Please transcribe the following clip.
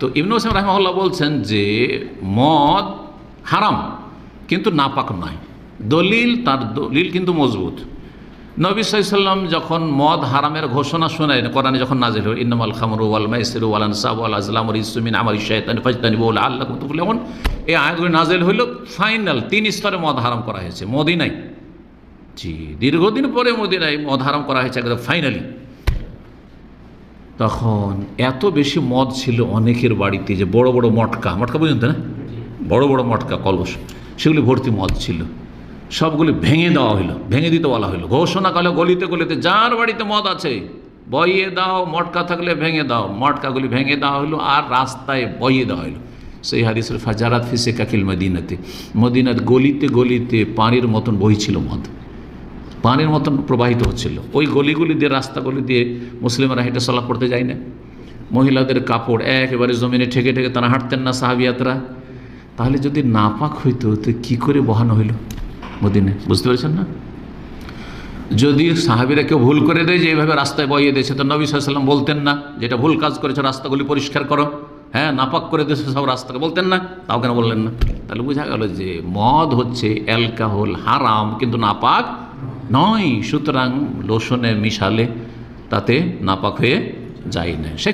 তো ইবনু হোসেন রাহমাল্লাহ বলছেন যে, মদ হারাম, কিন্তু নাপাক নয়। দলিল, তার দলিল কিন্তু মজবুত। নবী সাল্লাম যখন মদ হারামের ঘোষণা শোনেন কোরআনে যখন নাজিল হল, ইন্নামাল খামরু ওয়াল মাইসিরু ওয়াল আনসাব ওয়াল আজলাম ইসমিন আমার শায়তান ফাজতানি বল আল্লাহ কুতুবুল এমন এই আয়াতগুলি নাজিল হইল ফাইনাল তিন স্তরে মদ হারাম করা হয়েছে মদিনাই জি, দীর্ঘদিন পরে মদিনায় মদ হারাম করা হয়েছে, একদম ফাইনালি। তখন এত বেশি মদ ছিল অনেকের বাড়িতে যে বড় বড় মটকা মটকা বুঝলেন না? বড় বড় মটকা, কলস, সেগুলি ভর্তি মদ ছিল। সবগুলি ভেঙে দেওয়া হইল, ভেঙে দিতে বলা হইল। ঘোষণা করলে গলিতে গলিতে, যার বাড়িতে মদ আছে, বইয়ে দাও, মটকা থাকলে ভেঙে দাও। মটকাগুলি ভেঙে দেওয়া হইল আর রাস্তায় বইয়ে দেওয়া হইল। সেই হাদিসের ফাজারাত ফিসে কাকিল মদিনাতে। মদিনাত গলিতে গলিতে পানির মতন বইছিল মদ। পানির মতন প্রবাহিত হচ্ছিল। ওই গলিগুলি দিয়ে, রাস্তাগুলি দিয়ে মুসলিমরা হেঁটে চলা করতে যায় না। মহিলাদের কাপড় একেবারে জমিনে ঠেকে ঠেকে তারা হাঁটতেন না সাহাবিয়াতরা। তাহলে যদি নাপাক হইতো, তো কী করে বহানো হইল মদিনে বুঝতে পেরেছেন না? যদি সাহাবিরা কেউ ভুল করে দেয় যে এইভাবে রাস্তায় বইয়ে দিয়েছে, তো নবী সাল্লাম বলতেন না, যেটা ভুল কাজ করেছে রাস্তাগুলি পরিষ্কার করো। হ্যাঁ নাপাক করে দিয়েছে সব রাস্তাকে। বলতেন না, তাও কেন বললেন না? তাহলে বোঝা গেল যে মদ হচ্ছে অ্যালকাহল হারাম, কিন্তু নাপাক নয় সুতরাং লোশনে মিশালে তাতে নাপাক হয়ে যায় না।